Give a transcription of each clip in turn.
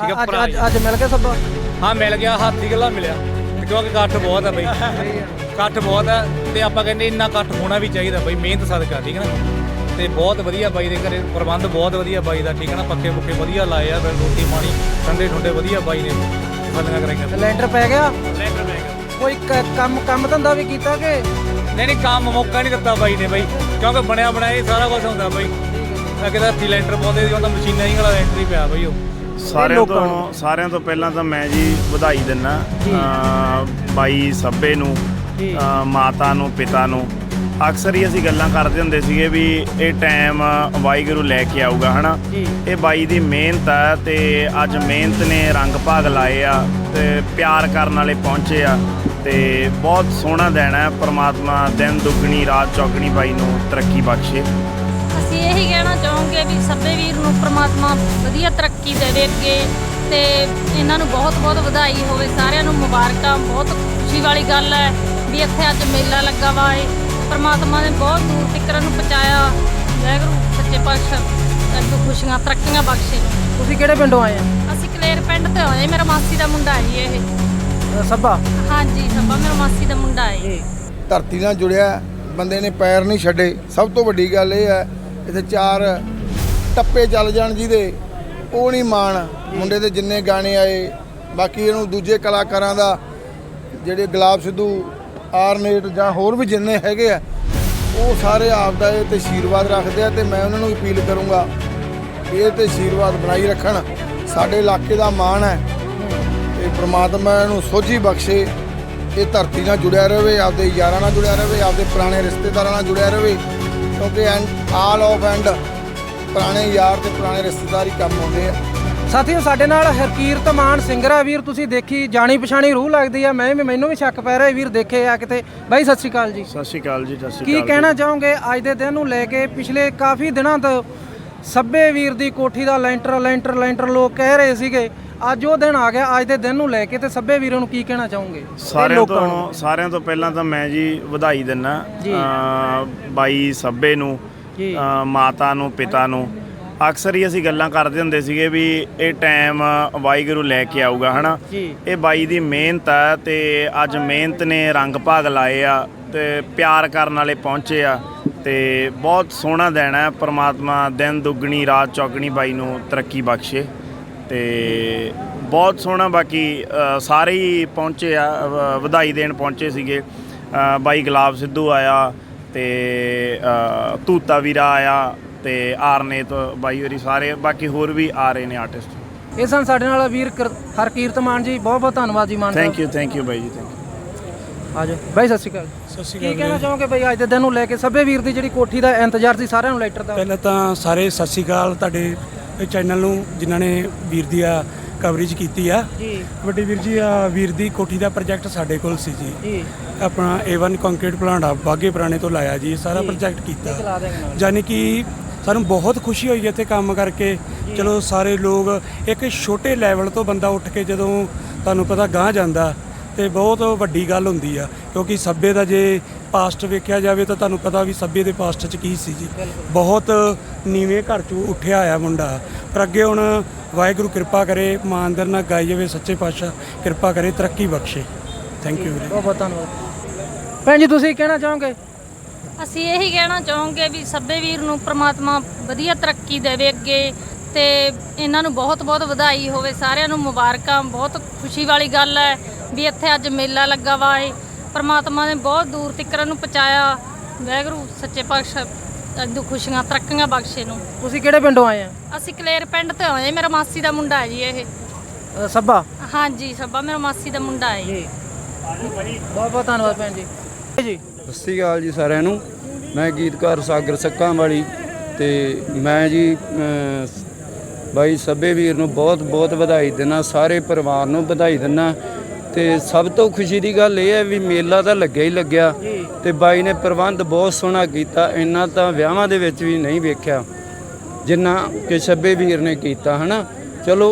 ਠੀਕ ਹੈ ਅੱਜ ਭਰਾ ਅੱਜ ਅੱਜ ਮਿਲ ਗਿਆ ਸਭ? ਹਾਂ ਮਿਲ ਗਿਆ ਹਾਥੀ ਗੱਲਾ ਮਿਲਿਆ। ਤੇ ਕਿਉਂਕਿ ਇਕੱਠ ਬਹੁਤ ਹੈ ਬਈ। ਇਕੱਠ ਬਹੁਤ ਹੈ ਤੇ ਆਪਾਂ ਕਹਿੰਦੇ ਇੰਨਾ ਇਕੱਠ ਹੋਣਾ ਵੀ ਚਾਹੀਦਾ ਬਈ ਮਿਹਨਤ ਸਦਕਾ ਠੀਕ ਹੈ ਨਾ? ਤੇ ਬਹੁਤ ਵਧੀਆ ਬਾਈ ਦੇ ਘਰੇ ਪ੍ਰਬੰਧ ਬਹੁਤ ਵਧੀਆ ਬਾਈ ਦਾ ਠੀਕ ਹੈ ਨਾ? ਪੱਕੇ ਪੁੱਕੇ ਵਧੀਆ ਲਾਏ ਆ ਫਿਰ ਰੋਟੀ ਪਾਣੀ ਠੰਡੇ ਠੁੰਡੇ ਵਧੀਆ ਬਾਈ ਨੇ ਫਸਲਾਂ ਕਰਾਈਆਂ। ਲੈਂਟਰ ਪੈ ਗਿਆ? ਲੈਂਟਰ ਬੈਗ ਕੋਈ ਕ- ਕੰਮ ਕੰਮ ਧੰਦਾ ਵੀ ਕੀਤਾ ਕਿ? ਨਹੀਂ ਨਹੀਂ ਕੰਮ ਮੌਕਾ ਨਹੀਂ ਦਿੱਤਾ ਬਾਈ ਨੇ ਬਾਈ। ਕਿਉਂਕਿ ਬਣਿਆ ਬਣਾਇਆ ਸਾਰਾ ਕੁਝ ਹੁੰਦਾ ਬਾਈ। ਅੱਗੇ ਤਾਂ ਲੈਂਟਰ ਪਾਉਂਦੇ ਸੀ ਉਹ ਤਾਂ ਮਸ਼ੀਨਾਂ ਹੀ ਵਾਲਾ ਲੈਂਟਰ ਹੀ ਪਿਆ ਬਾਈ ਉਹ। ਸਾਰਿਆਂ ਲੋਕਾਂ ਤੋਂ ਸਾਰਿਆਂ ਤੋਂ ਪਹਿਲਾਂ ਤਾਂ ਮੈਂ ਜੀ ਵਧਾਈ ਦਿੰਨਾ ਬਾਈ ਸੱਬੇ ਨੂੰ ਜੀ। ਮਾਤਾ ਨੂੰ ਪਿਤਾ ਨੂੰ। ਅਕਸਰ ਹੀ ਅਸੀਂ ਗੱਲਾਂ ਕਰਦੇ ਹੁੰਦੇ ਸੀਗੇ ਵੀ ਇਹ ਟਾਈਮ ਵਾਹਿਗੁਰੂ ਲੈ ਕੇ ਆਊਗਾ ਹਨਾ? ਜੀ। ਇਹ ਬਾਈ ਦੀ ਮਿਹਨਤ ਆ ਤੇ ਅੱਜ ਮਿਹਨਤ ਨੇ ਰੰਗ ਭਾਗ ਲਾਏ ਆ ਤੇ ਪਿਆਰ ਕਰਨ ਵਾਲੇ ਪਹੁੰਚੇ ਆ ਤੇ ਬਹੁਤ ਸੋਹਣਾ ਦਿਨ ਹੈ ਪ੍ਰਮਾਤਮਾ ਦਿਨ ਦੁੱਗਣੀ ਰਾਤ ਚੌਗਣੀ ਬਾਈ ਨੂੰ ਤਰੱਕੀ ਬਖਸ਼ੇ। ਅਸੀਂ ਇਹੀ ਕਹਿਣਾ ਚਾਹੋਗੇ ਵੀ ਸੱਬੇ ਵੀਰ ਨੂੰ ਪ੍ਰਮਾਤਮਾ ਵਧੀਆ ਤਰੱਕੀ ਦੇਵੇ ਅੱਗੇ ਤੇ ਇਹਨਾਂ ਨੂੰ ਬਹੁਤ ਬਹੁਤ ਵਧਾਈ ਹੋਵੇ। ਸਾਰਿਆਂ ਨੂੰ ਮੁਬਾਰਕਾਂ ਬਹੁਤ ਖੁਸ਼ੀ ਵਾਲੀ ਗੱਲ ਹੈ ਵੀ ਇੱਥੇ ਅੱਜ ਮੇਲਾ ਲੱਗਾ ਵਾ ਏ ਪ੍ਰਮਾਤਮਾ ਨੇ ਬਹੁਤ ਦੂਰ ਤੱਕ ਨੂੰ ਪਹੁੰਚਾਇਆ। ਵਾਹਿਗੁਰੂ ਸੱਚੇ ਪਾਤਸ਼ਾਹ ਅੱਗੋਂ ਖੁਸ਼ੀਆਂ ਤਰੱਕੀਆਂ ਬਖਸ਼ੇ। ਤੁਸੀਂ ਕਿਹੜੇ ਪਿੰਡੋਂ ਆਏ ਆ? ਅਸੀਂ ਕਲੇਰ ਪਿੰਡ ਤੇ ਆਏ ਮੇਰਾ ਮਾਸੀ ਦਾ ਮੁੰਡਾ ਹੈ ਜੀ ਇਹ। ਸੱਬਾ? ਹਾਂਜੀ ਸੱਬਾ ਮੇਰਾ ਮਾਸੀ ਦਾ ਮੁੰਡਾ ਹੈ ਧਰਤੀ ਨਾਲ ਜੁੜਿਆ ਬੰਦੇ ਨੇ ਪੈਰ ਨਹੀਂ ਛੱਡੇ। ਸਭ ਤੋਂ ਵੱਡੀ ਗੱਲ ਇਹ ਹੈ ਇੱਥੇ ਚਾਰ ਟੱਪੇ ਚੱਲ ਜਾਣ ਜਿਹਦੇ, ਉਹ ਨਹੀਂ ਮਾਣ। ਮੁੰਡੇ ਦੇ ਜਿੰਨੇ ਗਾਣੇ ਆਏ, ਬਾਕੀ ਇਹਨੂੰ ਦੂਜੇ ਕਲਾਕਾਰਾਂ ਦਾ, ਜਿਹੜੇ ਗੁਲਾਬ ਸਿੱਧੂ, ਆਰਨੇਟ ਜਾਂ ਹੋਰ ਵੀ ਜਿੰਨੇ ਹੈਗੇ ਆ, ਉਹ ਸਾਰੇ ਆਪ ਦਾ ਇਹ ਤੇ ਆਸ਼ੀਰਵਾਦ ਰੱਖਦੇ ਆ ਤੇ ਮੈਂ ਉਹਨਾਂ ਨੂੰ ਅਪੀਲ ਕਰੂੰਗਾ, ਇਹ ਤੇ ਆਸ਼ੀਰਵਾਦ ਬਣਾਈ ਰੱਖਣ। ਸਾਡੇ ਇਲਾਕੇ ਦਾ ਮਾਣ ਹੈ ਤੇ ਪ੍ਰਮਾਤਮਾ ਇਹਨੂੰ ਸੋਝੀ ਬਖਸ਼ੇ, ਇਹ ਧਰਤੀ ਨਾਲ ਜੁੜਿਆ ਰਹੇ ਆਪਦੇ ਯਾਰਾਂ ਨਾਲ ਜੁੜਿਆ ਰਹੇ ਆਪਦੇ ਪੁਰਾਣੇ ਰਿਸ਼ਤੇਦਾਰਾਂ ਨਾਲ ਜੁੜਿਆ ਰਹੇ ਕਿਉਂਕਿ ਐਂਡ ਆਲ ਆਫ ਐਂਡ ਪੁਰਾਣੇ ਯਾਰ ਤੇ ਪੁਰਾਣੇ ਰਿਸ਼ਤੇਦਾਰ ਹੀ ਕੰਮ ਆਉਂਦੇ ਆ। ਸਾਥੀਓ ਸਾਡੇ ਨਾਲ ਹਰਕੀਰਤ ਮਾਨ ਸਿੰਗਰ ਆ ਵੀਰ ਤੁਸੀਂ ਦੇਖੀ ਜਾਣੀ ਪਛਾਣੀ ਰੂਹ ਲੱਗਦੀ ਆ ਮੈਂ ਵੀ ਮੈਨੂੰ ਵੀ ਸ਼ੱਕ ਪੈ ਰਿਹਾ ਵੀਰ ਦੇਖੇ ਆ ਕਿਤੇ। ਬਾਈ ਸਤਿ ਸ਼੍ਰੀ ਅਕਾਲ ਜੀ। ਸਤਿ ਸ਼੍ਰੀ ਅਕਾਲ ਜੀ ਸਤਿ ਸ਼੍ਰੀ ਕੀ ਅਕਾਲ। ਕਹਿਣਾ ਚਾਹੋਗੇ? ਅੱਜ ਦੇ ਦਿਨ ਨੂੰ ਲੈ ਕੇ ਪਿਛਲੇ ਕਾਫੀ ਦਿਨਾਂ ਤੋਂ ਸੱਬੇ ਵੀਰ ਦੀ ਕੋਠੀ ਦਾ ਲੈਂਟਰ ਲੈਂਟਰ ਲੈਂਟਰ ਲੋਕ ਕਹਿ ਰਹੇ ਸੀਗੇ ਅੱਜ ਉਹ ਦਿਨ ਆ ਗਿਆ ਅੱਜ ਦੇ ਦਿਨ ਨੂੰ ਲੈ ਕੇ ਤੇ ਸੱਬੇ ਵੀਰਾਂ ਨੂੰ ਕੀ ਕਹਿਣਾ ਚਾਹੋਗੇ? ਸਾਰਿਆਂ। ਤੋਂ ਸਾਰਿਆਂ ਤੋਂ ਪਹਿਲਾਂ ਤਾਂ ਮੈਂ ਜੀ ਵਧਾਈ ਦਿੰਨਾ ਬਾਈ ਸੱਬੇ ਨੂੰ ਮਾਤਾ ਨੂੰ ਪਿਤਾ ਨੂੰ। ਅਕਸਰ ਹੀ ਅਸੀਂ ਗੱਲਾਂ ਕਰਦੇ ਹੁੰਦੇ ਸੀਗੇ ਵੀ ਇਹ ਟਾਈਮ ਵਾਹਿਗੁਰੂ ਲੈ ਕੇ ਆਊਗਾ ਹਨਾ। ਇਹ ਬਾਈ ਦੀ ਮਿਹਨਤ ਆ ਤੇ ਅੱਜ ਮਿਹਨਤ ਨੇ ਰੰਗ ਭਾਗ ਲਾਏ ਆ ਤੇ ਪਿਆਰ ਕਰਨ ਵਾਲੇ ਪਹੁੰਚੇ ਆ ਤੇ ਬਹੁਤ ਸੋਹਣਾ ਦਿਨ ਹੈ। ਪ੍ਰਮਾਤਮਾ ਦਿਨ ਦੁੱਗਣੀ ਰਾਤ ਚੌਗਣੀ ਬਾਈ ਨੂੰ ਤਰੱਕੀ ਬਖਸ਼ੇ। ਤੇ ਬਹੁਤ ਸੋਹਣਾ ਬਾਕੀ ਸਾਰੇ ਹੀ ਪਹੁੰਚੇ ਆ ਵਧਾਈ ਦੇਣ ਪਹੁੰਚੇ ਸੀਗੇ। ਬਾਈ ਗੁਲਾਬ ਸਿੱਧੂ ਆਇਆ ਤੇ ਤੂਤਾ ਵੀਰਾ ਆਇਆ ਤੇ ਆਰਨੇਤ ਬਾਈ ਹੋਰੀ ਸਾਰੇ ਬਾਕੀ ਹੋਰ ਵੀ ਆ ਰਹੇ ਨੇ ਆਰਟਿਸਟ ਇਹ ਸਨ ਸਾਡੇ ਨਾਲ ਵੀਰ ਕਰ- ਹਰਕੀਰਤ ਮਾਨ ਜੀ ਬਹੁਤ ਬਹੁਤ ਧੰਨਵਾਦ ਜੀ Mann thank you thank you ਬਾਈ ਜੀ ਥੈਂਕ ਯੂ ਆਜੋ ਬਾਈ ਸਤਿ ਸ਼੍ਰੀ ਅਕਾਲ ਸਤਿ ਸ਼੍ਰੀ ਕੀ ਕਹਿਣਾ ਚਾਹੋਗੇ ਬਾਈ ਅੱਜ ਦੇ ਦਿਨ ਨੂੰ ਲੈ ਕੇ? ਸੱਬੇ ਵੀਰ ਦੀ ਜਿਹੜੀ ਕੋਠੀ ਦਾ ਇੰਤਜ਼ਾਰ ਸੀ ਸਾਰਿਆਂ ਨੂੰ ਲੈਟਰ ਦਾ। ਪਹਿਲਾਂ ਤਾਂ ਸਾਰੇ ਸਤਿ ਸ਼੍ਰੀ ਅਕਾਲ ਤੁਹਾਡੇ ਚੈਨਲ ਨੂੰ ਜਿਨ੍ਹਾਂ ਨੇ ਵੀਰ ਦੀ ਆ ਕਵਰੇਜ ਕੀਤੀ ਆ। ਜੀ। ਵੱਡੇ ਵੀਰ ਜੀ ਆ ਵੀਰ ਦੀ ਕੋਠੀ ਦਾ ਪ੍ਰੋਜੈਕਟ ਸਾਡੇ ਕੋਲ ਸੀ ਜੀ। ਜੀ। ਆਪਣਾ A1 ਕੰਕਰੀਟ ਪਲਾਂਟ ਬਾਗੇ ਪੁਰਾਣੇ ਤੋਂ ਲਾਇਆ ਜੀ ਸਾਰਾ। ਪ੍ਰੋਜੈਕਟ ਕੀਤਾ। ਯਾਨੀ ਕਿ ਸਾਨੂੰ ਬਹੁਤ ਖੁਸ਼ੀ ਹੋਈ ਇੱਥੇ ਕੰਮ ਕਰਕੇ। ਚਲੋ ਸਾਰੇ ਲੋਕ ਇੱਕ ਛੋਟੇ ਲੈਵਲ ਤੋਂ ਬੰਦਾ ਉੱਠ ਕੇ ਜਦੋਂ ਤੁਹਾਨੂੰ ਪਤਾ ਗਾਂਹ ਜਾਂਦਾ ਤੇ ਬਹੁਤ ਵੱਡੀ ਗੱਲ ਹੁੰਦੀ ਆ ਕਿਉਂਕਿ ਸੱਭੇ ਦਾ ਜੇ ਪਾਸਟ ਵੇਖਿਆ ਜਾਵੇ ਤਾਂ ਤੁਹਾਨੂੰ ਪਤਾ ਵੀ ਸੱਭੇ ਦੇ ਪਾਸਟ 'ਚ ਕੀ ਸੀ ਜੀ। ਬਹੁਤ ਨੀਵੇਂ ਘਰ 'ਚੋਂ ਉੱਠਿਆ ਆਇਆ ਮੁੰਡਾ। ਪਰ ਅੱਗੇ ਹੁਣ ਵਾਹਿਗੁਰੂ ਕਿਰਪਾ ਕਰੇ ਇਮਾਨਦਾਰ ਨਾਲ ਗਾਈ ਜਾਵੇ ਸੱਚੇ ਪਾਤਸ਼ਾਹ ਕਿਰਪਾ ਕਰੇ ਤਰੱਕੀ ਬਖਸ਼ੇ। ਥੈਂਕ ਯੂ ਬਹੁਤ ਬਹੁਤ ਧੰਨਵਾਦ। ਭੈਣ ਜੀ ਤੁਸੀਂ ਕਹਿਣਾ ਚਾਹੋਗੇ? ਅਸੀਂ ਇਹੀ ਕਹਿਣਾ ਚਾਹੋਗੇ ਵੀ ਸੱਬੇ ਵੀਰ ਨੂੰ ਪ੍ਰਮਾਤਮਾ ਵਧੀਆ ਤਰੱਕੀ ਦੇਵੇ ਅੱਗੇ ਤੇ ਇਹਨਾਂ ਨੂੰ ਬਹੁਤ ਬਹੁਤ ਵਧਾਈ ਹੋਵੇ। ਸਾਰਿਆਂ ਨੂੰ ਮੁਬਾਰਕਾਂ ਬਹੁਤ ਖੁਸ਼ੀ ਵਾਲੀ ਗੱਲ ਹੈ ਵੀ ਇੱਥੇ ਅੱਜ ਮੇਲਾ ਲੱਗਾ ਵਾ ਏ ਪ੍ਰਮਾਤਮਾ ਨੇ ਬਹੁਤ ਦੂਰ ਤੱਕ ਨੂੰ ਪਹੁੰਚਾਇਆ। ਵਾਹਿਗੁਰੂ ਸੱਚੇ ਪਾਤਸ਼ਾਹ ਅੱਗੋਂ ਖੁਸ਼ੀਆਂ ਤਰੱਕੀਆਂ ਬਖਸ਼ੇ ਨੂੰ ਤੁਸੀਂ ਕਿਹੜੇ ਪਿੰਡੋਂ ਆਏ ਆ? ਅਸੀਂ ਕਲੇਰ ਪਿੰਡ ਤੇ ਆਏ ਮੇਰਾ ਮਾਸੀ ਦਾ ਮੁੰਡਾ ਹੈ ਜੀ ਇਹ। ਅ, ਸੱਬਾ ਹਾਂਜੀ ਸੱਬਾ ਮੇਰਾ ਮਾਸੀ ਦਾ ਮੁੰਡਾ ਹੈ ਜੀ। ਬਹੁਤ ਬਹੁਤ ਧੰਨਵਾਦ ਭੈਣ ਜੀ। ਜੀ ਸਤਿ ਸ਼੍ਰੀ ਅਕਾਲ ਜੀ ਸਾਰਿਆਂ ਨੂੰ। ਮੈਂ ਗੀਤਕਾਰ ਸਾਗਰ ਸੱਕਾਂ ਵਾਲੀ ਤੇ ਮੈਂ ਜੀ ਅਮ, ਬਾਈ ਸੱਬੇ ਵੀਰ ਨੂੰ ਬਹੁਤ ਬਹੁਤ ਵਧਾਈ ਦਿੰਦਾ ਸਾਰੇ ਪਰਿਵਾਰ ਨੂੰ ਵਧਾਈ ਦਿੰਦਾ। ਤੇ ਸਭ ਤੋਂ ਖੁਸ਼ੀ ਦੀ ਗੱਲ ਇਹ ਹੈ ਵੀ ਮੇਲਾ ਤਾਂ ਲੱਗਿਆ ਹੀ ਲੱਗਿਆ ਤੇ ਬਾਈ ਨੇ ਪ੍ਰਬੰਧ ਬਹੁਤ ਸੋਹਣਾ ਕੀਤਾ ਇੰਨਾ ਤਾਂ ਵਿਆਹਾਂ ਦੇ ਵਿੱਚ ਵੀ ਨਹੀਂ ਵੇਖਿਆ ਜਿੰਨਾ ਕਿ ਸੱਬੇ ਵੀਰ ਨੇ ਕੀਤਾ ਹਨਾ? ਚਲੋ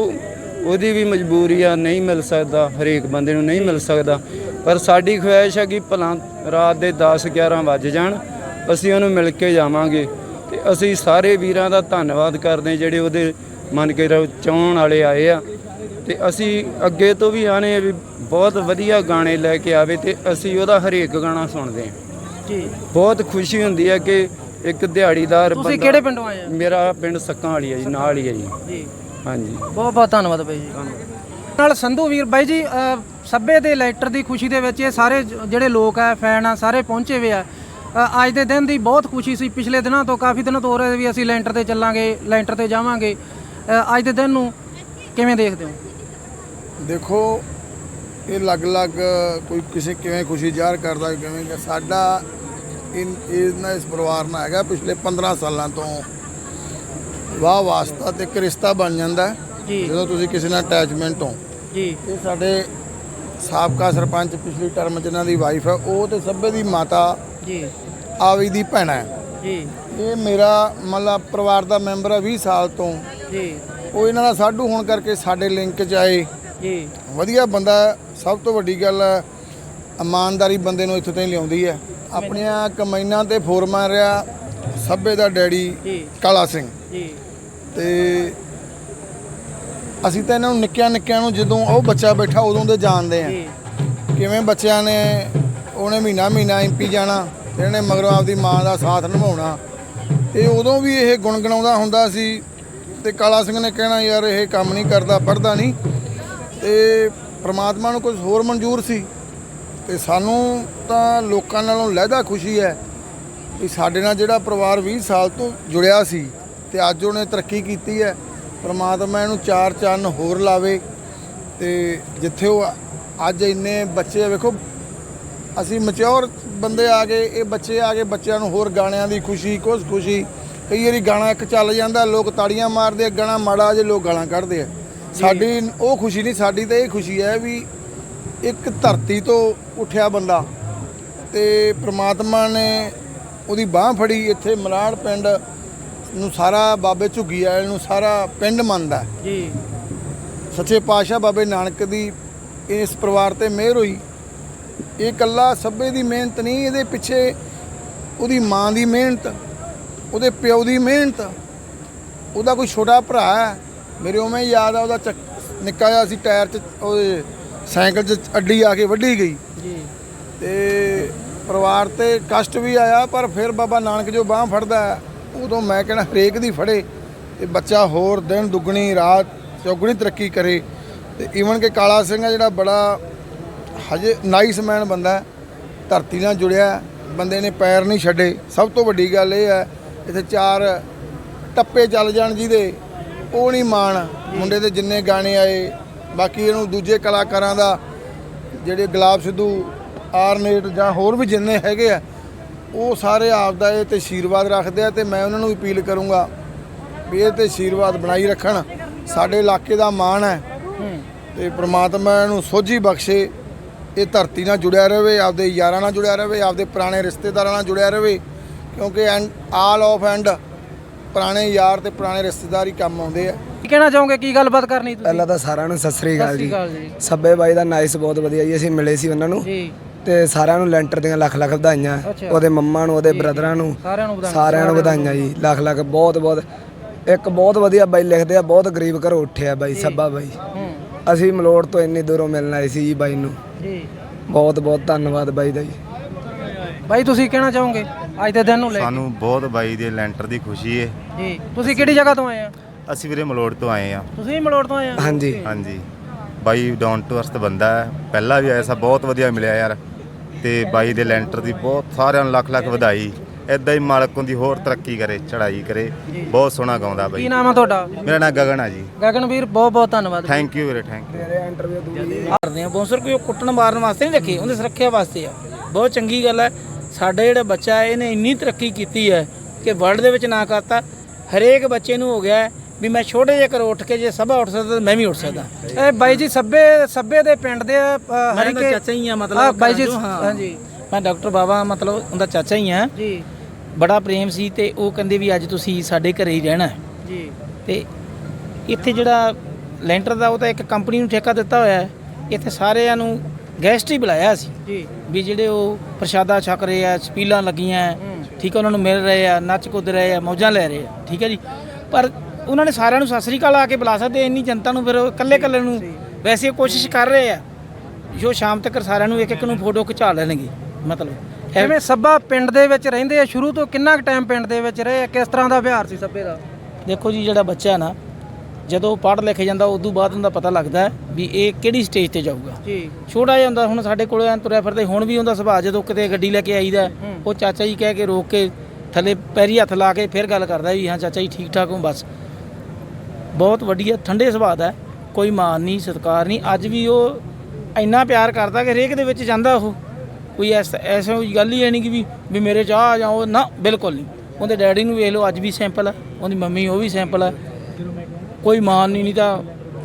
ਉਹਦੀ ਵੀ ਮਜਬੂਰੀ ਆ ਨਹੀਂ ਮਿਲ ਸਕਦਾ ਹਰੇਕ ਬੰਦੇ ਨੂੰ ਨਹੀਂ ਮਿਲ ਸਕਦਾ ਪਰ ਸਾਡੀ ਖੁਆਇਸ਼ ਹੈ ਕਿ ਭਲਾ ਰਾਤ ਦੇ 10 11 ਵੱਜ ਜਾਣ ਅਸੀਂ ਉਹਨੂੰ ਮਿਲ ਕੇ ਜਾਵਾਂਗੇ ਤੇ ਅਸੀਂ ਸਾਰੇ ਵੀਰਾਂ ਦਾ ਧੰਨਵਾਦ ਕਰਦੇ ਜਿਹੜੇ ਉਹਦੇ ਮੰਨ ਕੇ ਚਾਹਣ ਵਾਲੇ ਆਏ ਆ। ਤੇ ਅਸੀਂ ਅੱਗੇ ਤੋਂ ਵੀ ਆਨੇ ਵੀ ਬਹੁਤ ਵਧੀਆ ਗਾਣੇ ਲੈ ਕੇ ਆਵੇ ਤੇ ਅਸੀਂ ਉਹਦਾ ਹਰੇਕ ਗਾਣਾ ਸੁਣਦੇ ਹਾਂ। ਜੀ। ਬਹੁਤ ਖੁਸ਼ੀ ਹੁੰਦੀ ਹੈ ਕਿ ਇੱਕ ਦਿਹਾੜੀਦਾਰ ਤੁਸੀਂ ਕਿਹੜੇ ਪਿੰਡੋਂ ਆਏ ਆ? ਮੇਰਾ ਪਿੰਡ ਸੱਕਾਂ ਵਾਲੀ ਹੈ ਜੀ ਨਾਲ ਹੀ ਹੈ ਜੀ। ਜੀ। ਹਾਂਜੀ। ਬਹੁਤ ਬਹੁਤ ਧੰਨਵਾਦ ਬਾਈ ਜੀ। ਨਾਲ ਸੰਧੂ ਵੀਰ ਬਾਈ ਜੀ ਸੱਭੇ ਦੇ ਲੈਟਰ ਦੀ ਖੁਸ਼ੀ ਦੇ ਵਿੱਚ ਇਹ ਸਾਰੇ ਜਿਹੜੇ ਲੋਕ ਆ ਫੈਨ ਆ ਸਾਰੇ ਪਹੁੰਚੇ ਹੋਏ ਆ। ਅੱਜ ਦੇ ਦਿਨ ਦੀ ਬਹੁਤ ਖੁਸ਼ੀ ਸੀ। ਪਿਛਲੇ ਦਿਨਾਂ ਤੋਂ ਕਾਫੀ ਦਿਨਾਂ ਤੋਂ ਹੋ ਰਿਹਾ ਵੀ ਅਸੀਂ ਲੈਂਟਰ ਤੇ ਚੱਲਾਂਗੇ ਲੈਂਟਰ ਤੇ ਜਾਵਾਂਗੇ। ਅੱਜ ਦੇ ਦਿਨ ਨੂੰ ਕਿਵੇਂ ਦੇਖਦੇ ਹੋ? ਦੇਖੋ ਇਹ ਅਲੱਗ-ਅਲੱਗ ਕੋਈ ਕਿਸੇ ਕਿਵੇਂ ਖੁਸ਼ੀ ਜ਼ਾਹਰ ਕਰਦਾ ਕਿਵੇਂ ਕਿ ਸਾਡਾ ਇਨ ਇਹਨਾਂ ਇਸ ਪਰਿਵਾਰ ਨਾਲ ਹੈਗਾ ਪਿਛਲੇ 15 ਸਾਲਾਂ ਤੋਂ। ਵਾਹ ਵਾਸਤਾ ਤੇ ਇੱਕ ਰਿਸ਼ਤਾ ਬਣ ਜਾਂਦਾ। ਜੀ। ਜਦੋਂ ਤੁਸੀਂ ਕਿਸੇ ਨਾਲ ਅਟੈਚਮੈਂਟ ਹੋ। ਜੀ। ਇਹ ਸਾਡੇ ਸਾਬਕਾ ਸਰਪੰਚ ਪਿਛਲੀ ਟਰਮ ਚ ਇਹਨਾਂ ਦੀ ਵਾਈਫ ਹੈ ਉਹ ਤੇ ਸੱਭੇ ਦੀ ਮਾਤਾ ਜੀ। ਆਵੀ ਦੀ ਭੈਣ ਹੈ। ਜੀ। ਇਹ ਮੇਰਾ ਮਤਲਬ ਪਰਿਵਾਰ ਦਾ ਮੈਂਬਰ ਹੈ 20 ਸਾਲ ਤੋਂ। ਜੀ। ਉਹ ਇਹਨਾਂ ਦਾ ਸਾਡੂ ਹੋਣ ਕਰਕੇ ਸਾਡੇ ਲਿੰਕ ਚ ਆਏ। ਜੀ। ਵਧੀਆ ਬੰਦਾ। ਸਭ ਤੋਂ ਵੱਡੀ ਗੱਲ ਹੈ, ਇਮਾਨਦਾਰੀ ਬੰਦੇ ਨੂੰ ਇੱਥੇ ਤਾਈਂ ਲਿਆਉਂਦੀ ਹੈ। ਆਪਣੀਆਂ ਕਮਾਈਆਂ ਤੇ ਫੋਰਮੈਨ ਰਿਹਾ ਸੱਭੇ ਦਾ ਡੈਡੀ ਕਾਲਾ ਸਿੰਘ। ਜੀ। ਤੇ ਅਸੀਂ ਤਾਂ ਇਹਨਾਂ ਨੂੰ ਨਿੱਕਿਆਂ ਨਿੱਕਿਆਂ ਨੂੰ ਜਦੋਂ ਉਹ ਬੱਚਾ ਬੈਠਾ ਉਦੋਂ ਦੇ ਜਾਣਦੇ ਆ ਕਿਵੇਂ ਬੱਚਿਆਂ ਨੇ ਉਹਨੇ ਮਹੀਨਾ ਮਹੀਨਾ ਐਮਪੀ ਜਾਣਾ ਤੇ ਇਹਨੇ ਮਗਰੋਂ ਆਪਦੀ ਮਾਂ ਦਾ ਸਾਥ ਨਿਭਾਉਣਾ। ਤੇ ਉਦੋਂ ਵੀ ਇਹ ਗੁਣਗਣਾਉਂਦਾ ਹੁੰਦਾ ਸੀ ਤੇ ਕਾਲਾ ਸਿੰਘ ਨੇ ਕਹਿਣਾ ਯਾਰ ਇਹ ਕੰਮ ਨਹੀਂ ਕਰਦਾ ਪੜਦਾ ਨਹੀਂ। ਤੇ ਪ੍ਰਮਾਤਮਾ ਨੂੰ ਕੁਝ ਹੋਰ ਮਨਜ਼ੂਰ ਸੀ ਤੇ ਸਾਨੂੰ ਤਾਂ ਲੋਕਾਂ ਨਾਲੋਂ ਲਹਿਦਾ ਖੁਸ਼ੀ ਹੈ ਵੀ ਸਾਡੇ ਨਾਲ ਜਿਹੜਾ ਪਰਿਵਾਰ 20 ਸਾਲ ਤੋਂ ਜੁੜਿਆ ਸੀ ਤੇ ਅੱਜ ਉਹਨੇ ਤਰੱਕੀ ਕੀਤੀ ਹੈ, ਪ੍ਰਮਾਤਮਾ ਇਹਨੂੰ ਚਾਰ ਚੰਨ ਹੋਰ ਲਾਵੇ ਤੇ ਜਿੱਥੇ ਉਹ ਅੱਜ ਇੰਨੇ ਬੱਚੇ ਵੇਖੋ, ਅਸੀਂ ਮਚਿਓਰ ਬੰਦੇ ਆ ਗਏ, ਇਹ ਬੱਚੇ ਆ ਗਏ, ਬੱਚਿਆਂ ਨੂੰ ਹੋਰ ਗਾਣਿਆਂ ਦੀ ਖੁਸ਼ੀ, ਕੁਝ ਖੁਸ਼ੀ, ਕਈ ਵਾਰੀ ਗਾਣਾ ਇੱਕ ਚੱਲ ਜਾਂਦਾ, ਲੋਕ ਤਾੜੀਆਂ ਮਾਰਦੇ ਆ, ਗਾਣਾ ਮਾੜਾ ਜੇ ਲੋਕ ਗਾਲਾਂ ਕੱਢਦੇ ਆ। ਸਾਡੀ ਉਹ ਖੁਸ਼ੀ ਨਹੀਂ ਸਾਡੀ ਤਾਂ ਇਹ ਖੁਸ਼ੀ ਹੈ ਵੀ ਇੱਕ ਧਰਤੀ ਤੋਂ ਉੱਠਿਆ ਬੰਦਾ ਤੇ ਪ੍ਰਮਾਤਮਾ ਨੇ ਉਹਦੀ ਬਾਹ ਫੜੀ ਇੱਥੇ ਮਲਾੜ ਪਿੰਡ ਨੂੰ ਸਾਰਾ ਬਾਬੇ ਝੁੱਗੀ ਵਾਲੇ ਨੂੰ ਸਾਰਾ ਪਿੰਡ ਮੰਨਦਾ। ਜੀ। ਸੱਚੇ ਪਾਤਸ਼ਾਹ ਬਾਬੇ ਨਾਨਕ ਦੀ ਇਸ ਪਰਿਵਾਰ ਤੇ ਮਿਹਰ ਹੋਈ। ਇਹ ਕੱਲਾ ਸੱਬੇ ਦੀ ਮਿਹਨਤ ਨਹੀਂ ਇਹਦੇ ਪਿੱਛੇ ਉਹਦੀ ਮਾਂ ਦੀ ਮਿਹਨਤ ਉਹਦੇ ਪਿਓ ਦੀ ਮਿਹਨਤ ਉਹਦਾ ਕੋਈ ਛੋਟਾ ਭਰਾ ਹੈ। ਮੇਰੇ ਉਵੇਂ ਹੀ ਯਾਦ ਆ ਉਹਦਾ ਚੱਕ- ਨਿੱਕਾ ਜਿਹਾ ਸੀ ਟਾਇਰ 'ਚ ਉਹਦੇ ਸਾਈਕਲ 'ਚ ਅੱਡੀ ਆ ਕੇ ਵੱਢੀ ਗਈ। ਜੀ। ਤੇ ਪਰਿਵਾਰ ਤੇ ਕਸ਼ਟ ਵੀ ਆਇਆ ਪਰ ਫਿਰ ਬਾਬਾ ਨਾਨਕ ਜੋ ਬਾਹ ਫੜਦਾ ਹੈ, ਉਦੋਂ ਮੈਂ ਕਹਿੰਦਾ ਹਰੇਕ ਦੀ ਫੜੇ ਤੇ ਬੱਚਾ ਹੋਰ ਦਿਨ ਦੁੱਗਣੀ ਰਾਤ ਚੌਗਣੀ ਤਰੱਕੀ ਕਰੇ। ਤੇ ਈਵਨ ਕਿ ਕਾਲਾ ਸਿੰਘ ਆ ਜਿਹੜਾ ਬੜਾ ਹਜੇ ਨਾਈਸ ਮੈਨ ਬੰਦਾ ਹੈ, ਧਰਤੀ ਨਾਲ ਜੁੜਿਆ ਹੈ, ਬੰਦੇ ਨੇ ਪੈਰ ਨਹੀਂ ਛੱਡੇ। ਸਭ ਤੋਂ ਵੱਡੀ ਗੱਲ ਇਹ ਹੈ ਇੱਥੇ ਚਾਰ ਟੱਪੇ ਚੱਲ ਜਾਣ ਜਿਹਦੇ ਉਹ ਨਹੀਂ ਮਾਣ। ਮੁੰਡੇ ਦੇ ਜਿੰਨੇ ਗਾਣੇ ਆਏ, ਬਾਕੀ ਇਹਨੂੰ ਦੂਜੇ ਕਲਾਕਾਰਾਂ ਦਾ, ਜਿਹੜੇ ਗੁਲਾਬ ਸਿੱਧੂ, ਆਰਨੇਟ ਜਾਂ ਹੋਰ ਵੀ ਜਿੰਨੇ ਹੈਗੇ ਆ, ਉਹ ਸਾਰੇ ਆਪ ਦਾ ਇਹ ਤੇ ਆਸ਼ੀਰਵਾਦ ਰੱਖਦੇ ਆ ਤੇ ਮੈਂ ਉਹਨਾਂ ਨੂੰ ਅਪੀਲ ਕਰੂੰਗਾ ਵੀ ਇਹ ਤੇ ਆਸ਼ੀਰਵਾਦ ਬਣਾਈ ਰੱਖਣ। ਸਾਡੇ ਇਲਾਕੇ ਦਾ ਮਾਣ ਹੈ ਤੇ ਪ੍ਰਮਾਤਮਾ ਨੂੰ ਸੋਝੀ ਬਖਸ਼ੇ। ਇਹ ਧਰਤੀ ਨਾਲ ਜੁੜਿਆ ਰਹੇ ਆਪਦੇ ਯਾਰਾਂ ਨਾਲ ਜੁੜਿਆ ਰਹੇ ਆਪਦੇ ਪੁਰਾਣੇ ਰਿਸ਼ਤੇਦਾਰਾਂ ਨਾਲ ਜੁੜਿਆ ਰਹੇ ਕਿਉਂਕਿ ਐਂਡ ਆਲ ਆਫ ਐਂਡ ਪੁਰਾਣੇ ਯਾਰ ਤੇ ਪੁਰਾਣੇ ਰਿਸ਼ਤੇਦਾਰ ਕੰਮ ਆਉਂਦੇ ਆ। ਕੀ ਕਹਿਣਾ ਚਾਹੋਗੇ? ਕੀ ਗੱਲਬਾਤ ਕਰਨੀ ਤੁਸੀਂ? ਪਹਿਲਾਂ ਤਾਂ ਸਾਰਿਆਂ ਨੂੰ ਸਤਿ ਸ੍ਰੀ ਸਤਿ ਅਕਾਲ ਸ਼੍ਰੀ ਜੀ। ਅਕਾਲ ਜੀ। ਸੱਬੇ ਬਾਈ ਦਾ ਨਾਈਸ ਬਹੁਤ ਵਧੀਆ ਜੀ ਅਸੀਂ ਮਿਲੇ ਸੀ ਉਹਨਾਂ ਨੂੰ। ਜੀ। ਤੇ ਸਾਰਿਆਂ ਨੂੰ ਲੈਂਟਰ ਦੀਆਂ ਲੱਖ ਲੱਖ ਵਧਾਈਆਂ। ਅੱਛਾ। ਉਹਦੇ ਮੰਮਾ ਨੂੰ ਉਹਦੇ ਬ੍ਰਦਰਾਂ ਨੂੰ ਸਾਰਿਆਂ ਨੂੰ ਵਧਾਈਆਂ। ਸਾਰਿਆਂ ਨੂੰ ਵਧਾਈਆਂ ਜੀ। ਲੱਖ ਲੱਖ ਬਹੁਤ ਬਹੁਤ। ਇੱਕ ਬਹੁਤ ਵਧੀਆ ਬਾਈ ਲਿਖਦੇ ਆ ਬਹੁਤ ਗਰੀਬ ਘਰੋਂ ਉੱਠਿਆ ਬਾਈ ਸੱਬਾ ਬਾਈ। ਹੂੰ। ਅਸੀਂ ਮਲੋੜ ਤੋਂ ਇੰਨੀ ਦੂਰੋਂ ਮਿਲਣ ਆਏ ਸੀ ਜੀ ਬਾਈ ਨੂੰ। ਜੀ। ਬਹੁਤ ਬਹੁਤ ਧੰਨਵਾਦ ਬਾਈ ਦਾ ਜੀ। ਬਾਈ ਤੁਸੀਂ ਕਹਿਣਾ ਚਾਹੋਗੇ? ਅੱਜ ਦੇ ਦਿਨ ਨੂੰ ਲੈ ਕੇ। ਸਾਨੂੰ ਬਹੁਤ ਬਾਈ ਦੇ ਲੈਂਟਰ ਦੀ ਖੁਸ਼ੀ ਹੈ ਜੀ। ਤੁਸੀਂ ਕਿਹੜੀ ਜਗ੍ਹਾ ਤੋਂ ਆਏ ਆ? ਅਸੀਂ ਵੀਰੇ ਮਲੋੜ ਤੋਂ ਆਏ ਆ। ਤੁਸੀਂ ਵੀ ਮਲੋੜ ਤੋਂ ਆਏ ਆ? ਹਾਂਜੀ। ਹਾਂਜੀ। ਬਾਈ ਡਾਊਨ ਟੂ ਅਰਥ ਬੰਦਾ ਹੈ। ਪਹਿਲਾਂ ਵੀ ਐਸਾ ਬਹੁਤ ਵਧੀਆ ਮਿਲਿਆ ਯਾਰ। ਤੇ ਬਾਈ ਦੇ ਲੈਂਟਰ ਦੀ ਬਹੁਤ ਸਾਰਿਆਂ ਨੂੰ ਲੱਖ ਲੱਖ ਵਧਾਈ। ਐਦਾਂ ਹੀ ਮਾਲਕ ਉਹਦੀ ਹੋਰ ਤਰੱਕੀ ਕਰੇ ਚੜ੍ਹਾਈ ਕਰੇ। ਬਹੁਤ ਸੋਹਣਾ ਗਾਉਂਦਾ ਕੀ ਬਾਈ ਨਾਮ ਆ ਤੁਹਾਡਾ? ਮੇਰਾ ਨਾਮ ਗਗਨ ਆ ਜੀ। ਗਗਨਵੀਰ ਬਹੁਤ ਬਹੁਤ ਧੰਨਵਾਦ ਥੈਂਕ ਯੂ ਵੀਰੇ ਥੈਂਕ ਯੂ ਕਰਦੇ ਆ। ਬੌਂਸਰ ਕੋਈ ਉਹ ਕੁੱਟਣ ਮਾਰਨ ਵਾਸਤੇ ਨਹੀਂ ਰੱਖੇ। ਉਹਦੀ ਸੁਰੱਖਿਆ ਵਾਸਤੇ ਆ। ਬਹੁਤ ਚੰਗੀ ਗੱਲ ਹੈ। ਸਾਡੇ ਜਿਹੜਾ ਬੱਚਾ ਹੈ ਇਹਨੇ ਇੰਨੀ ਤਰੱਕੀ ਕੀਤੀ ਹੈ ਕਿ ਵਰਲਡ ਦੇ ਵਿੱਚ ਨਾ ਕਰਤਾ। ਹਰੇਕ ਬੱਚੇ ਨੂੰ ਹੋ ਗਿਆ ਵੀ ਮੈਂ ਛੋਟੇ ਜਿਹੇ ਘਰੋਂ ਉੱਠ ਕੇ ਜੇ ਸਭਾ ਉੱਠ ਸਕਦਾ ਤਾਂ ਮੈਂ ਵੀ ਉੱਠ ਸਕਦਾ। ਇਹ ਬਾਈ ਜੀ ਸੱਬੇ ਸੱਬੇ ਦੇ ਪਿੰਡ ਦੇ ਹਰੀ ਕੇ ਚਾਚਾ ਹੀ ਆ ਹਾਂ, ਮਤਲਬ ਬਾਈ ਜੀ। ਹਾਂਜੀ। ਮੈਂ ਡਾਕਟਰ ਬਾਬਾ ਮਤਲਬ ਉਹਦਾ ਚਾਚਾ ਹੀ ਆ ਜੀ। ਬੜਾ ਪ੍ਰੇਮ ਸੀ ਤੇ ਉਹ ਕਹਿੰਦੇ ਵੀ ਅੱਜ ਤੁਸੀਂ ਸਾਡੇ ਘਰੇ ਹੀ ਰਹਿਣਾ। ਜੀ। ਤੇ ਇੱਥੇ ਜਿਹੜਾ ਲੈਂਟਰ ਦਾ ਉਹ ਤਾਂ ਇੱਕ ਕੰਪਨੀ ਨੂੰ ਠੇਕਾ ਦਿੱਤਾ ਹੋਇਆ ਹੈ। ਇੱਥੇ ਸਾਰਿਆਂ ਨੂੰ ਗੈਸਟ ਹੀ ਬੁਲਾਇਆ ਸੀ। ਜੀ। ਵੀ ਜਿਹੜੇ ਉਹ ਪ੍ਰਸ਼ਾਦਾ ਛਕ ਰਹੇ ਆ ਸਪੀਲਾਂ ਲੱਗੀਆਂ ਠੀਕ ਹੈ ਉਹਨਾਂ ਨੂੰ ਮਿਲ ਰਹੇ ਆ ਨੱਚ ਕੁੱਦ ਰਹੇ ਆ ਮੌਜਾਂ ਲੈ ਰਹੇ ਆ ਠੀਕ ਹੈ ਜੀ। ਪਰ ਉਹਨਾਂ ਨੇ ਸਾਰਿਆਂ ਨੂੰ ਸਤਿ ਸ੍ਰੀ ਅਕਾਲ ਆ ਕੇ ਬੁਲਾ ਸਕਦੇ ਇੰਨੀ ਜਨਤਾ ਨੂੰ ਫਿਰ ਇਕੱਲੇ ਇਕੱਲੇ ਨੂੰ ਵੈਸੇ ਕੋਸ਼ਿਸ਼ ਕਰ ਰਹੇ ਆ ਜੋ ਸ਼ਾਮ ਤੱਕ ਸਾਰਿਆਂ ਨੂੰ ਇੱਕ ਇੱਕ ਨੂੰ ਫੋਟੋ ਖਿਚਾ ਲੈਣਗੇ ਮਤਲਬ। ਜਿਵੇਂ ਸੱਬਾ ਪਿੰਡ ਦੇ ਵਿੱਚ ਰਹਿੰਦੇ ਆ? ਸ਼ੁਰੂ ਤੋਂ ਕਿੰਨਾ ਕੁ ਟਾਈਮ ਪਿੰਡ ਦੇ ਵਿੱਚ ਰਹੇ ਆ? ਕਿਸ ਤਰ੍ਹਾਂ ਦਾ ਵਿਹਾਰ ਸੀ ਸੱਬੇ ਦਾ? ਦੇਖੋ ਜੀ ਜਿਹੜਾ ਬੱਚਾ ਨਾ ਜਦੋਂ ਪੜ੍ਹ ਲਿਖ ਜਾਂਦਾ ਉਦੋਂ ਬਾਅਦ ਉਹਦਾ ਪਤਾ ਲੱਗਦਾ ਵੀ ਇਹ ਕਿਹੜੀ ਸਟੇਜ ਤੇ ਜਾਊਗਾ। ਜੀ। ਛੋਟਾ ਜਿਹਾ ਹੁੰਦਾ ਹੁਣ ਸਾਡੇ ਕੋਲ ਐਂ ਤੁਰਿਆ ਫਿਰਦਾ ਹੁਣ ਵੀ ਉਹਦਾ ਸੁਭਾਅ ਜਦੋਂ ਕਿਤੇ ਗੱਡੀ ਲੈ ਕੇ ਆਈਦਾ ਉਹ ਚਾਚਾ ਜੀ ਕਹਿ ਕੇ ਰੋਕ ਕੇ ਥੱਲੇ ਪੈਰੀ ਹੱਥ ਲਾ ਕੇ ਫਿਰ ਗੱਲ ਕਰਦਾ ਵੀ ਹਾਂ ਚਾਚਾ ਜੀ ਠੀਕ ਠਾਕ ਹੋ ਬਸ। ਬਹੁਤ ਵਧੀਆ ਠੰਡੇ ਸੁਭਾਅ ਦਾ। ਕੋਈ ਮਾਨ ਨਹੀਂ ਸਤਿਕਾਰ ਨਹੀਂ। ਅੱਜ ਵੀ ਉਹ ਇੰਨਾ ਪਿਆਰ ਕਰਦਾ ਕਿ ਹਰੇਕ ਦੇ ਵਿੱਚ ਜਾਂਦਾ ਉਹ। ਕੋਈ ਐਸ ਐਸਾ ਕੋਈ ਗੱਲ ਹੀ ਨਹੀਂ ਕਿ ਵੀ ਵੀ ਮੇਰੇ ਚਾਹ ਜਾਂ ਉਹ ਨਾ ਬਿਲਕੁਲ ਨਹੀਂ। ਉਹਦੇ ਡੈਡੀ ਨੂੰ ਵੇਖ ਲਓ ਅੱਜ ਵੀ ਸਿੰਪਲ ਹੈ ਉਹਦੀ ਮੰਮੀ ਉਹ ਵੀ ਸਿੰਪਲ ਹੈ ਕੋਈ ਮਾਨ ਨਹੀਂ ਨਹੀਂ ਤਾਂ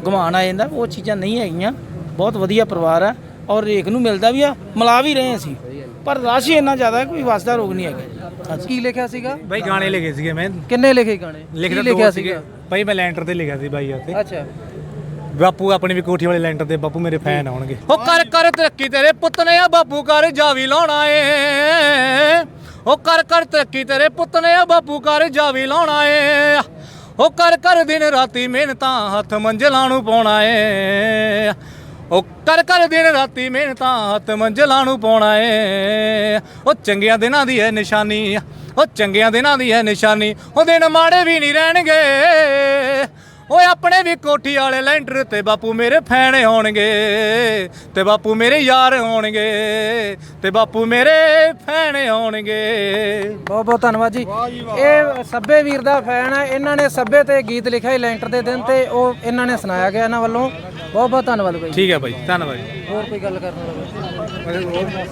ਗਮਾਨ ਆ ਜਾਂਦਾ ਉਹ ਚੀਜ਼ਾਂ ਨਹੀਂ ਹੈਗੀਆਂ। ਬਹੁਤ ਵਧੀਆ ਪਰਿਵਾਰ ਹੈ ਔਰ ਰੇਖ ਨੂੰ ਮਿਲਦਾ ਵੀ ਆ ਮਿਲਾ ਵੀ ਰਹੇ ਅਸੀਂ। ਪਰ ਰਸ਼ ਹੀ ਇੰਨਾ ਜ਼ਿਆਦਾ ਹੈ, ਕੋਈ ਵਸਦਾ ਰੋਗ ਨਹੀਂ ਹੈਗਾ। ਕੀ ਲਿਖਿਆ ਸੀਗਾ? ਬਾਈ ਗਾਣੇ ਲਿਖੇ ਸੀਗੇ ਮੈਂ ਕਿੰਨੇ ਲਿਖੇ ਗਾਣੇ? ਲਿਖਦਾ ਕੀ ਲਿਖਿਆ ਦੋ ਸੀਗੇ। ਬਾਈ ਮੈਂ ਲੈਂਟਰ ਤੇ ਲਿਖਿਆ ਸੀ ਬਾਈ ਉੱਤੇ ਅੱਛਾ। ਬਾਪੂ ਆਪਣੀ ਵੀ ਕੋਠੀ ਵਾਲੇ ਲੈਂਟਰ ਤੇ ਬਾਪੂ ਮੇਰੇ ਫੈਨ ਆਉਣਗੇ। ਉਹ ਕਰ ਕਰ ਤਰੱਕੀ ਤੇਰੇ ਪੁੱਤ ਨੇ ਆ ਬਾਪੂ ਕਰ ਜਾਵੀ ਲਾਉਣਾ ਏ। ਉਹ ਕਰ ਕਰ ਤਰੱਕੀ ਤੇਰੇ ਪੁੱਤ ਨੇ ਆ ਬਾਪੂ ਕਰ ਜਾਵੀ ਲਾਉਣਾ ਏ। ਉਹ ਕਰ ਕਰ ਦਿਨ ਰਾਤੀ ਮਿਹਨਤਾਂ ਹੱਥ ਮੰਜ਼ਲਾਂ ਨੂੰ ਪਾਉਣਾ ਏ। ਉਹ ਕਰ ਕਰ ਦਿਨ ਰਾਤੀ ਮਿਹਨਤਾਂ ਹੱਥ ਮੰਜ਼ਲਾਂ ਨੂੰ ਪਾਉਣਾ ਏ। ਉਹ ਚੰਗਿਆਂ ਦਿਨਾਂ ਦੀ ਹੈ ਨਿਸ਼ਾਨੀ, ਉਹ ਚੰਗਿਆਂ ਦਿਨਾਂ ਦੀ ਹੈ ਨਿਸ਼ਾਨੀ। ਉਹ ਦਿਨ ਮਾੜੇ ਵੀ ਨਹੀਂ ਰਹਿਣਗੇ। ਆਪਣੇ ਵੀ ਕੋਠੀ ਵਾਲੇ ਲੈਂਟਰ ਤੇ ਬਾਪੂ ਮੇਰੇ ਫੈਨ ਹੋਣਗੇ ਤੇ ਬਾਪੂ ਮੇਰੇ ਯਾਰ ਹੋਣਗੇ ਤੇ ਬਾਪੂ ਮੇਰੇ ਫੈਨ ਹੋਣਗੇ। ਬਹੁਤ ਬਹੁਤ ਧੰਨਵਾਦ ਜੀ। ਇਹ ਸੱਬੇ ਵੀਰ ਦਾ ਫੈਨ ਹੈ ਇਹਨਾਂ ਨੇ ਸੱਬੇ ਤੇ ਗੀਤ ਲਿਖਿਆ ਸੀ ਲੈਂਟਰ ਦੇ ਦਿਨ ਤੇ ਉਹ ਇਹਨਾਂ ਨੇ ਸੁਣਾਇਆ ਗਿਆ ਇਹਨਾਂ ਵੱਲੋਂ। ਬਹੁਤ ਬਹੁਤ ਧੰਨਵਾਦ ਬਾਈ ਠੀਕ ਹੈ ਬਾਈ ਧੰਨਵਾਦ ਜੀ। ਹੋਰ ਕੋਈ ਗੱਲ ਕਰਨ ਵਾਲਾ?